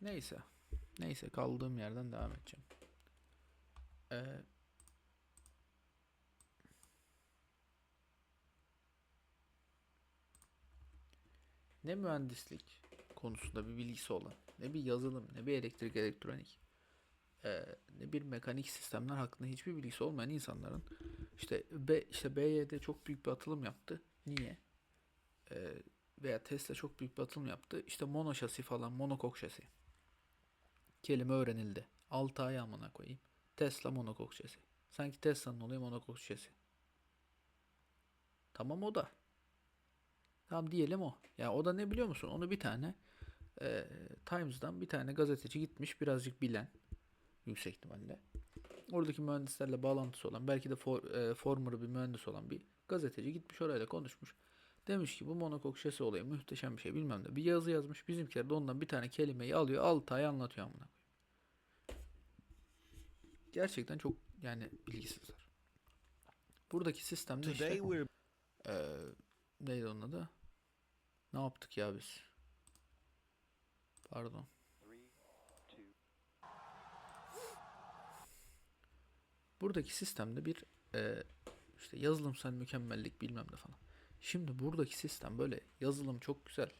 Neyse. Neyse kaldığım yerden devam edeceğim. Ee, ne mühendislik konusunda bir bilgisi olan, ne bir yazılım, ne bir elektrik elektronik, ee, ne bir mekanik sistemler hakkında hiçbir bilgisi olmayan insanların işte B, işte BYD çok büyük bir atılım yaptı. Niye? Ee, veya Tesla çok büyük bir atılım yaptı. İşte mono şasi falan, monokok şasi. Kelime öğrenildi. 6 ay amına koyayım. Tesla monokok şasi. Sanki Tesla'nın oluyor monokok şasi. Tamam o da. Tamam diyelim o. Ya o da ne biliyor musun? Onu bir tane e, Times'dan bir tane gazeteci gitmiş birazcık bilen yüksek ihtimalle. Oradaki mühendislerle bağlantısı olan belki de for, e, former'ı bir mühendis olan bir gazeteci gitmiş orayla konuşmuş. Demiş ki bu monokok şasi olayı muhteşem bir şey bilmem ne. Bir yazı yazmış. Bizimkiler de ondan bir tane kelimeyi alıyor 6 ay anlatıyor amına. Gerçekten çok yani bilgisizler. Buradaki sistemde işte we're neydi onun adı? Ne yaptık ya biz? Pardon. Buradaki sistemde bir eee, işte yazılımsal mükemmellik bilmem ne falan. Şimdi buradaki sistem böyle yazılım çok güzel.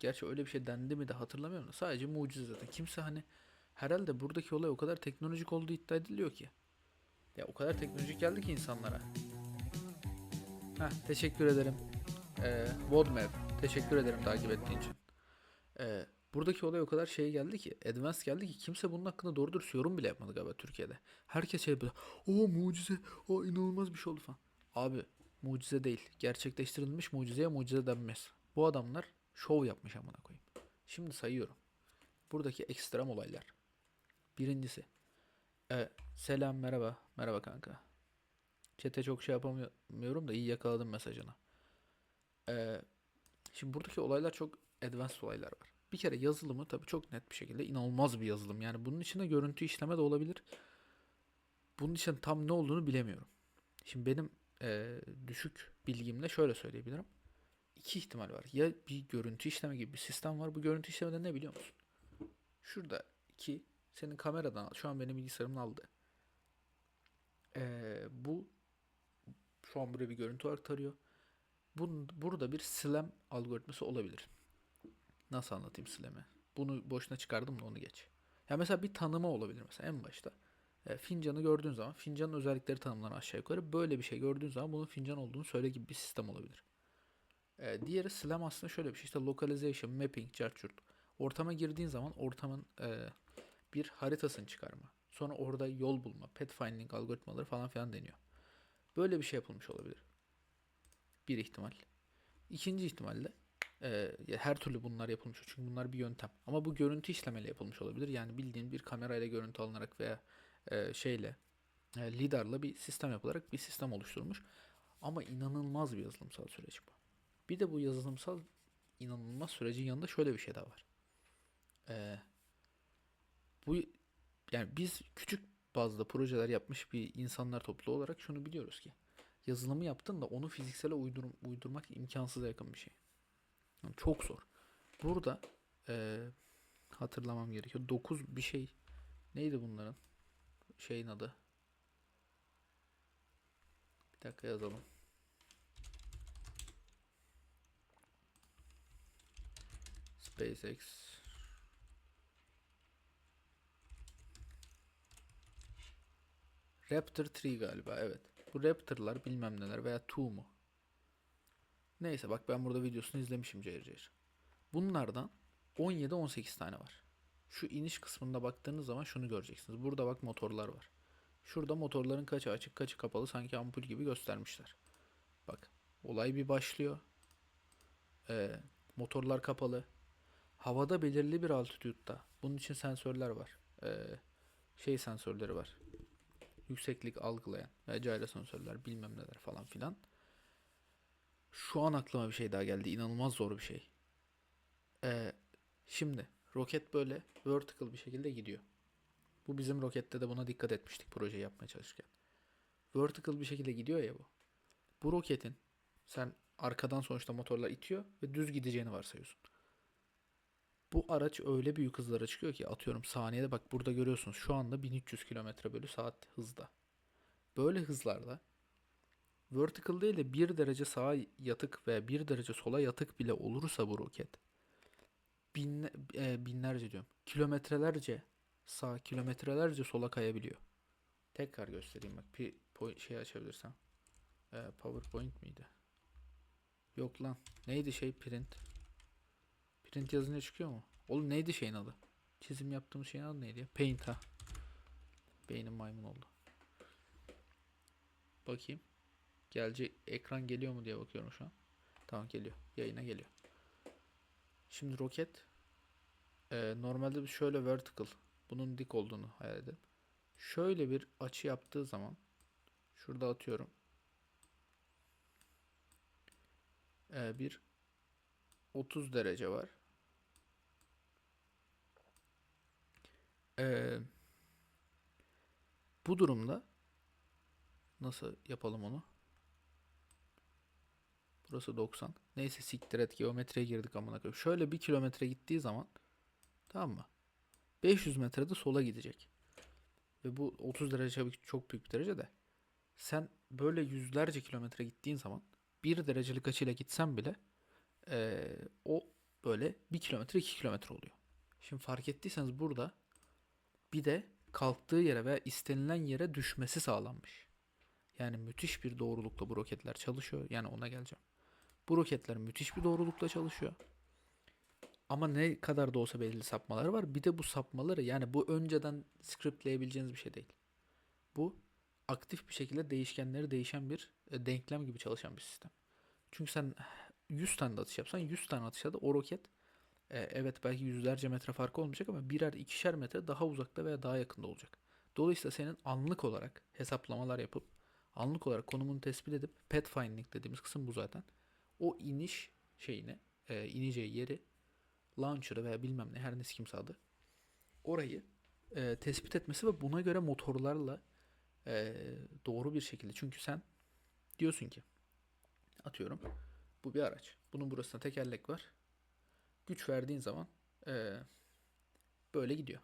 Gerçi öyle bir şey dendi mi de hatırlamıyorum sadece mucize zaten. Kimse hani herhalde buradaki olay o kadar teknolojik olduğu iddia ediliyor ki. Ya o kadar teknolojik geldi ki insanlara. Heh, teşekkür ederim. Ee, Vodmev. Teşekkür ederim takip ettiğin için. Ee, buradaki olay o kadar şey geldi ki, advanced geldi ki kimse bunun hakkında doğru dürüst yorum bile yapmadı galiba Türkiye'de. Herkes şey böyle, o mucize, o inanılmaz bir şey oldu falan. Abi mucize değil. Gerçekleştirilmiş mucizeye mucize denmez. Bu adamlar şov yapmış amına koyayım. Şimdi sayıyorum. Buradaki ekstrem olaylar. Birincisi. Ee, selam merhaba. Merhaba kanka. Çete çok şey yapamıyorum da iyi yakaladım mesajını. Ee, şimdi buradaki olaylar çok advanced olaylar var. Bir kere yazılımı tabii çok net bir şekilde inanılmaz bir yazılım. Yani bunun içinde görüntü işleme de olabilir. Bunun için tam ne olduğunu bilemiyorum. Şimdi benim eee, düşük bilgimle şöyle söyleyebilirim. İki ihtimal var. Ya bir görüntü işleme gibi bir sistem var. Bu görüntü işlemede ne biliyor musun? Şurada iki senin kameradan şu an benim bilgisayarımın aldı. Eee, bu şu an buraya bir görüntü olarak tarıyor. Bunun, burada bir SLAM algoritması olabilir. Nasıl anlatayım SLAM'i? Bunu boşuna çıkardım da onu geç. Ya mesela bir tanımı olabilir mesela en başta. E, fincanı gördüğün zaman fincanın özellikleri tanımlanır aşağı yukarı. Böyle bir şey gördüğün zaman bunun fincan olduğunu söyle gibi bir sistem olabilir. E, diğeri SLAM aslında şöyle bir şey. İşte localization, mapping, chart Ortama girdiğin zaman ortamın e, bir haritasını çıkarma. Sonra orada yol bulma, pathfinding algoritmaları falan filan deniyor. Böyle bir şey yapılmış olabilir. Bir ihtimal. İkinci ihtimalle e, her türlü bunlar yapılmış. Çünkü bunlar bir yöntem. Ama bu görüntü işlemeyle yapılmış olabilir. Yani bildiğin bir kamerayla görüntü alınarak veya e, şeyle e, lidarla bir sistem yapılarak bir sistem oluşturulmuş. Ama inanılmaz bir yazılımsal süreç bu. Bir de bu yazılımsal inanılmaz sürecin yanında şöyle bir şey daha var. E, bu yani biz küçük bazda projeler yapmış bir insanlar topluluğu olarak şunu biliyoruz ki yazılımı yaptın da onu fiziksele uydur uydurmak imkansıza yakın bir şey. Yani çok zor. Burada eee, hatırlamam gerekiyor. 9 bir şey. Neydi bunların? Şeyin adı. Bir dakika yazalım. SpaceX Raptor 3 galiba evet. Bu Raptor'lar bilmem neler veya 2 mu? Neyse bak ben burada videosunu izlemişim cayır cayır. Bunlardan 17-18 tane var. Şu iniş kısmında baktığınız zaman şunu göreceksiniz. Burada bak motorlar var. Şurada motorların kaçı açık kaçı kapalı sanki ampul gibi göstermişler. Bak olay bir başlıyor. Ee, motorlar kapalı. Havada belirli bir altitüdda. Bunun için sensörler var. Ee, şey sensörleri var. Yükseklik algılayan ve gyro sensörler bilmem neler falan filan. Şu an aklıma bir şey daha geldi. İnanılmaz zor bir şey. Ee, şimdi roket böyle vertical bir şekilde gidiyor. Bu bizim rokette de buna dikkat etmiştik projeyi yapmaya çalışırken. Vertical bir şekilde gidiyor ya bu. Bu roketin sen arkadan sonuçta motorlar itiyor ve düz gideceğini varsayıyorsun. Bu araç öyle büyük hızlara çıkıyor ki atıyorum saniyede bak burada görüyorsunuz şu anda 1300 km bölü saat hızda. Böyle hızlarda vertical değil de 1 derece sağa yatık veya 1 derece sola yatık bile olursa bu roket bin, e, binlerce diyorum kilometrelerce sağ kilometrelerce sola kayabiliyor. Tekrar göstereyim bak bir şey açabilirsem. E, PowerPoint miydi? Yok lan. Neydi şey print? Print yazınca çıkıyor mu? Oğlum neydi şeyin adı? Çizim yaptığımız şeyin adı neydi ya? Paint ha. Beynim maymun oldu. Bakayım. Gelecek ekran geliyor mu diye bakıyorum şu an. Tamam geliyor. Yayına geliyor. Şimdi roket e, normalde şöyle vertical bunun dik olduğunu hayal edelim. Şöyle bir açı yaptığı zaman şurada atıyorum. E, bir 30 derece var. E, bu durumda nasıl yapalım onu? Burası 90. Neyse siktir et geometriye girdik amına koyayım. Şöyle bir kilometre gittiği zaman tamam mı? 500 metrede sola gidecek. Ve bu 30 derece tabii çok büyük bir derece de. Sen böyle yüzlerce kilometre gittiğin zaman bir derecelik açıyla gitsen bile eee, o böyle 1 kilometre 2 kilometre oluyor. Şimdi fark ettiyseniz burada bir de kalktığı yere veya istenilen yere düşmesi sağlanmış. Yani müthiş bir doğrulukla bu roketler çalışıyor. Yani ona geleceğim. Bu roketler müthiş bir doğrulukla çalışıyor. Ama ne kadar da olsa belirli sapmaları var. Bir de bu sapmaları yani bu önceden scriptleyebileceğiniz bir şey değil. Bu aktif bir şekilde değişkenleri değişen bir e, denklem gibi çalışan bir sistem. Çünkü sen 100 tane atış yapsan 100 tane atışta da o roket e, evet belki yüzlerce metre farkı olmayacak ama birer ikişer metre daha uzakta veya daha yakında olacak. Dolayısıyla senin anlık olarak hesaplamalar yapıp anlık olarak konumunu tespit edip pathfinding dediğimiz kısım bu zaten. O iniş şeyini, e, ineceği yeri, launcher'ı veya bilmem ne her nesi kimse adı. Orayı e, tespit etmesi ve buna göre motorlarla e, doğru bir şekilde. Çünkü sen diyorsun ki atıyorum bu bir araç. Bunun burasında tekerlek var. Güç verdiğin zaman e, böyle gidiyor.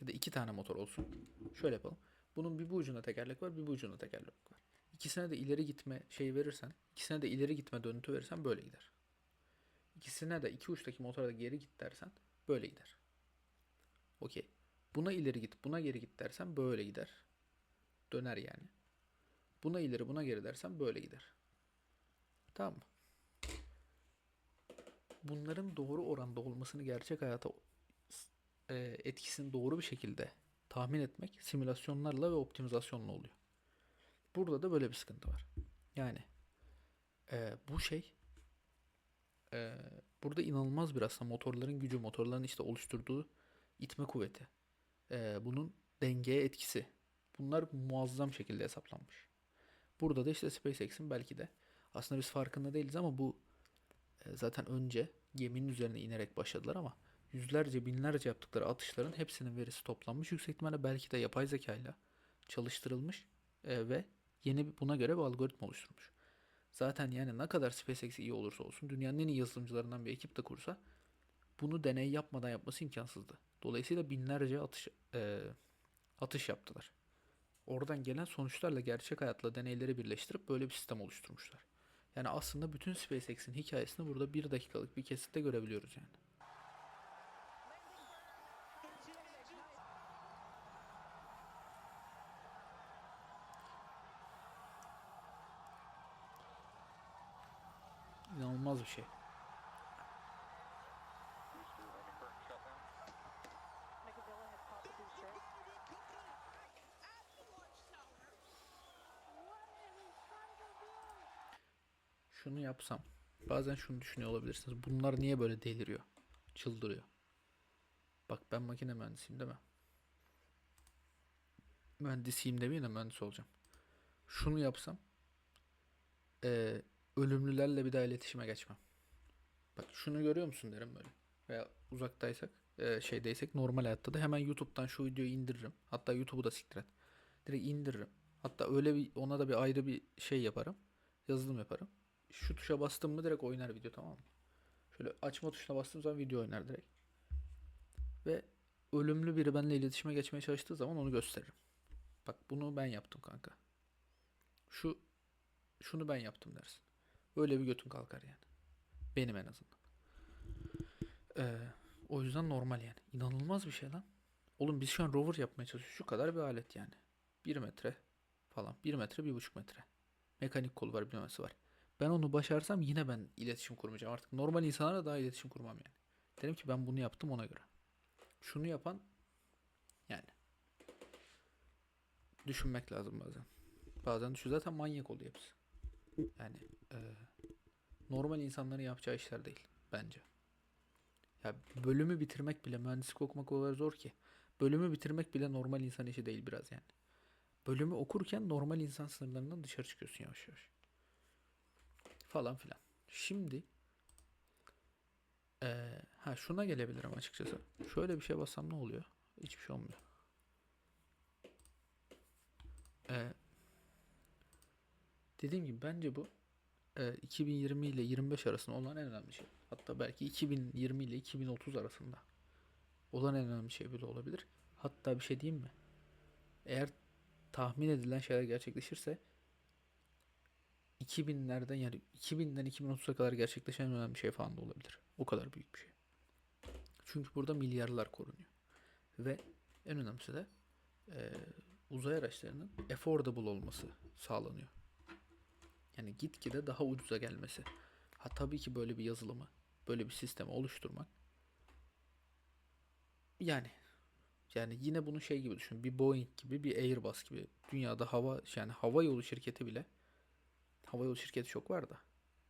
Ya da iki tane motor olsun. Şöyle yapalım. Bunun bir bu ucunda tekerlek var, bir bu ucunda tekerlek var. İkisine de ileri gitme şey verirsen, ikisine de ileri gitme döntü verirsen böyle gider. İkisine de iki uçtaki motora da geri git dersen böyle gider. Okey. Buna ileri git, buna geri git dersen böyle gider. Döner yani. Buna ileri, buna geri dersen böyle gider. Tamam mı? Bunların doğru oranda olmasını gerçek hayata e, etkisini doğru bir şekilde tahmin etmek simülasyonlarla ve optimizasyonla oluyor. Burada da böyle bir sıkıntı var. Yani e, bu şey e, burada inanılmaz bir aslında motorların gücü, motorların işte oluşturduğu itme kuvveti, e, bunun dengeye etkisi. Bunlar muazzam şekilde hesaplanmış. Burada da işte SpaceX'in belki de aslında biz farkında değiliz ama bu e, zaten önce geminin üzerine inerek başladılar ama yüzlerce binlerce yaptıkları atışların hepsinin verisi toplanmış. Yüksek ihtimalle belki de yapay zekayla çalıştırılmış e, ve yeni buna göre bir algoritma oluşturmuş. Zaten yani ne kadar SpaceX iyi olursa olsun dünyanın en iyi yazılımcılarından bir ekip de kursa bunu deney yapmadan yapması imkansızdı. Dolayısıyla binlerce atış e, atış yaptılar. Oradan gelen sonuçlarla gerçek hayatla deneyleri birleştirip böyle bir sistem oluşturmuşlar. Yani aslında bütün SpaceX'in hikayesini burada bir dakikalık bir kesitte görebiliyoruz yani. İnanılmaz bir şey. Şunu yapsam. Bazen şunu düşünüyor olabilirsiniz. Bunlar niye böyle deliriyor? Çıldırıyor. Bak ben makine mühendisiyim değil mi? Mühendisiyim demeyeyim de mühendis olacağım. Şunu yapsam. eee, ölümlülerle bir daha iletişime geçmem. Bak şunu görüyor musun derim böyle. Veya uzaktaysak, eee, şeydeysek normal hayatta da hemen YouTube'dan şu videoyu indiririm. Hatta YouTube'u da siktir et. Direkt indiririm. Hatta öyle bir ona da bir ayrı bir şey yaparım. Yazılım yaparım. Şu tuşa bastım mı direkt oynar video tamam mı? Şöyle açma tuşuna bastığım zaman video oynar direkt. Ve ölümlü biri benimle iletişime geçmeye çalıştığı zaman onu gösteririm. Bak bunu ben yaptım kanka. Şu şunu ben yaptım dersin. Öyle bir götün kalkar yani. Benim en azından. Ee, o yüzden normal yani. İnanılmaz bir şey lan. Oğlum biz şu an rover yapmaya çalışıyoruz. Şu kadar bir alet yani. 1 metre falan. 1 metre, 1,5 metre. Mekanik kolu var, bilmemesi var. Ben onu başarsam yine ben iletişim kurmayacağım. Artık normal insanlarla daha iletişim kurmam yani. Derim ki ben bunu yaptım ona göre. Şunu yapan yani düşünmek lazım bazen. Bazen düşün zaten manyak oluyor hepsi. Yani e, normal insanların yapacağı işler değil bence. Ya bölümü bitirmek bile mühendislik okumak o kadar zor ki. Bölümü bitirmek bile normal insan işi değil biraz yani. Bölümü okurken normal insan sınırlarından dışarı çıkıyorsun yavaş yavaş. Falan filan. Şimdi eee, ha şuna gelebilirim açıkçası. Şöyle bir şey bassam ne oluyor? Hiçbir şey olmuyor. Eee, dediğim gibi bence bu eee, 2020 ile 25 arasında olan en önemli şey. Hatta belki 2020 ile 2030 arasında olan en önemli şey bile olabilir. Hatta bir şey diyeyim mi? Eğer tahmin edilen şeyler gerçekleşirse 2000'lerden yani 2000'den 2030'a kadar gerçekleşen en önemli şey falan da olabilir. O kadar büyük bir şey. Çünkü burada milyarlar korunuyor. Ve en önemlisi de eee, uzay araçlarının affordable olması sağlanıyor. Yani gitgide daha ucuza gelmesi. Ha tabii ki böyle bir yazılımı, böyle bir sistemi oluşturmak yani yani yine bunu şey gibi düşün. Bir Boeing gibi, bir Airbus gibi dünyada hava yani hava yolu şirketi bile hava yolu şirketi çok var da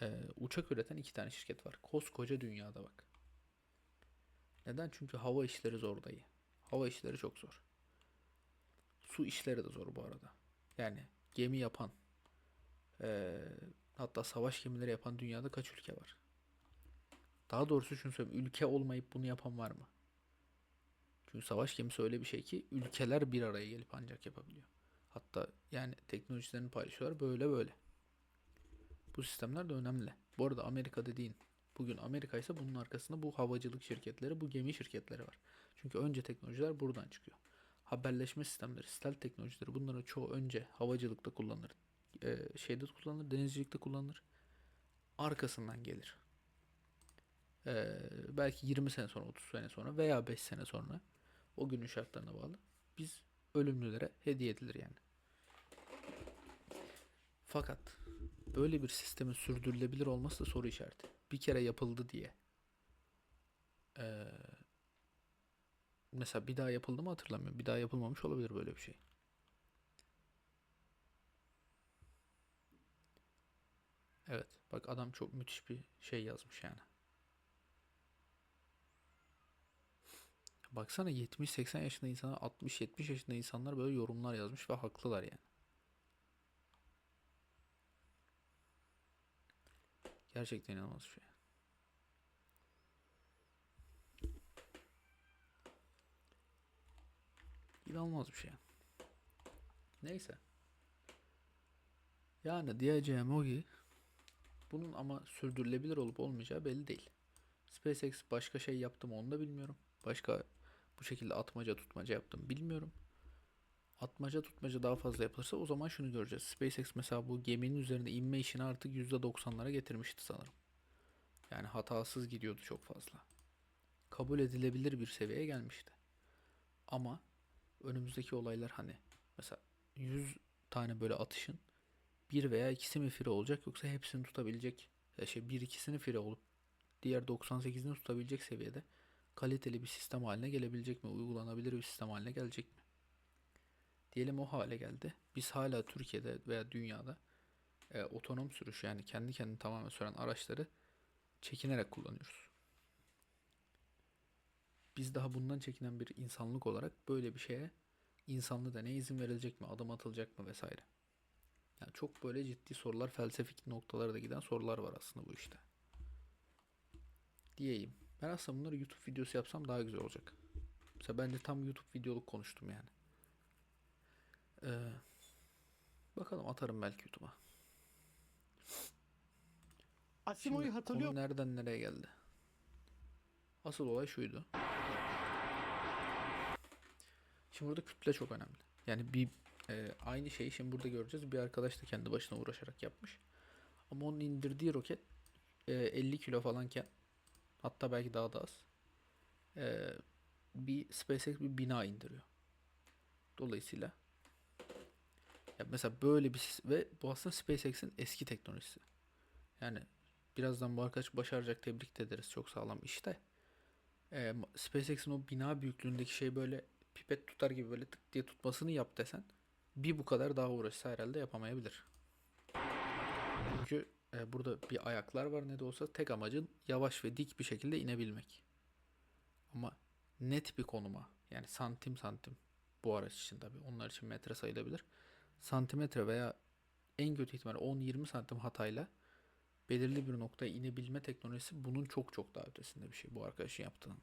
eee, uçak üreten iki tane şirket var. Koskoca dünyada bak. Neden? Çünkü hava işleri zor dayı. Hava işleri çok zor. Su işleri de zor bu arada. Yani gemi yapan eee, hatta savaş gemileri yapan dünyada kaç ülke var? Daha doğrusu şunu söyleyeyim. Ülke olmayıp bunu yapan var mı? Çünkü savaş gemisi öyle bir şey ki ülkeler bir araya gelip ancak yapabiliyor. Hatta yani teknolojilerini paylaşıyorlar böyle böyle. Bu sistemler de önemli. Bu arada Amerika dediğin bugün Amerika ise bunun arkasında bu havacılık şirketleri, bu gemi şirketleri var. Çünkü önce teknolojiler buradan çıkıyor. Haberleşme sistemleri, stealth teknolojileri bunların çoğu önce havacılıkta kullanılır. Eee, şeyde kullanılır, denizcilikte kullanılır. Arkasından gelir. Eee, belki 20 sene sonra, 30 sene sonra veya 5 sene sonra o günün şartlarına bağlı. Biz ölümlülere hediye edilir yani. Fakat böyle bir sistemin sürdürülebilir olması da soru işareti. Bir kere yapıldı diye. Eee, mesela bir daha yapıldı mı hatırlamıyorum. Bir daha yapılmamış olabilir böyle bir şey. Evet. Bak adam çok müthiş bir şey yazmış yani. Baksana 70-80 yaşında insana 60-70 yaşında insanlar böyle yorumlar yazmış ve haklılar yani. Gerçekten inanılmaz bir şey. İnanılmaz bir şey. Neyse. Yani diyeceğim o ki bunun ama sürdürülebilir olup olmayacağı belli değil. SpaceX başka şey yaptı mı onu da bilmiyorum. Başka bu şekilde atmaca tutmaca yaptım bilmiyorum. Atmaca tutmaca daha fazla yapılırsa o zaman şunu göreceğiz. SpaceX mesela bu geminin üzerine inme işini artık %90'lara getirmişti sanırım. Yani hatasız gidiyordu çok fazla. Kabul edilebilir bir seviyeye gelmişti. Ama önümüzdeki olaylar hani mesela 100 tane böyle atışın bir veya ikisi mi fire olacak yoksa hepsini tutabilecek ya şey bir ikisini fire olup diğer 98'ini tutabilecek seviyede kaliteli bir sistem haline gelebilecek mi? Uygulanabilir bir sistem haline gelecek mi? Diyelim o hale geldi. Biz hala Türkiye'de veya dünyada e, otonom sürüş yani kendi kendini tamamen süren araçları çekinerek kullanıyoruz. Biz daha bundan çekinen bir insanlık olarak böyle bir şeye insanlı deneye izin verilecek mi? Adım atılacak mı vesaire. Yani çok böyle ciddi sorular, felsefik noktalara da giden sorular var aslında bu işte. Diyeyim. Ben aslında bunları YouTube videosu yapsam daha güzel olacak. Mesela bence tam YouTube videoluk konuştum yani. Ee, bakalım atarım belki YouTube'a. Asimo'yu hatırlıyor konu nereden nereye geldi? Asıl olay şuydu. Şimdi burada kütle çok önemli. Yani bir e, aynı şeyi şimdi burada göreceğiz. Bir arkadaş da kendi başına uğraşarak yapmış. Ama onun indirdiği roket e, 50 kilo falanken hatta belki daha da az. e, bir SpaceX bir bina indiriyor. Dolayısıyla ya mesela böyle bir ve bu aslında SpaceX'in eski teknolojisi. Yani birazdan bu arkadaş başaracak tebrik de ederiz. Çok sağlam işte. Ee, SpaceX'in o bina büyüklüğündeki şey böyle pipet tutar gibi böyle tık diye tutmasını yap desen bir bu kadar daha uğraşsa herhalde yapamayabilir. Çünkü e, burada bir ayaklar var ne de olsa tek amacın yavaş ve dik bir şekilde inebilmek. Ama net bir konuma yani santim santim bu araç için tabii onlar için metre sayılabilir. Santimetre veya en kötü ihtimalle 10-20 santim hatayla belirli bir noktaya inebilme teknolojisi bunun çok çok daha ötesinde bir şey bu arkadaşın yaptığının.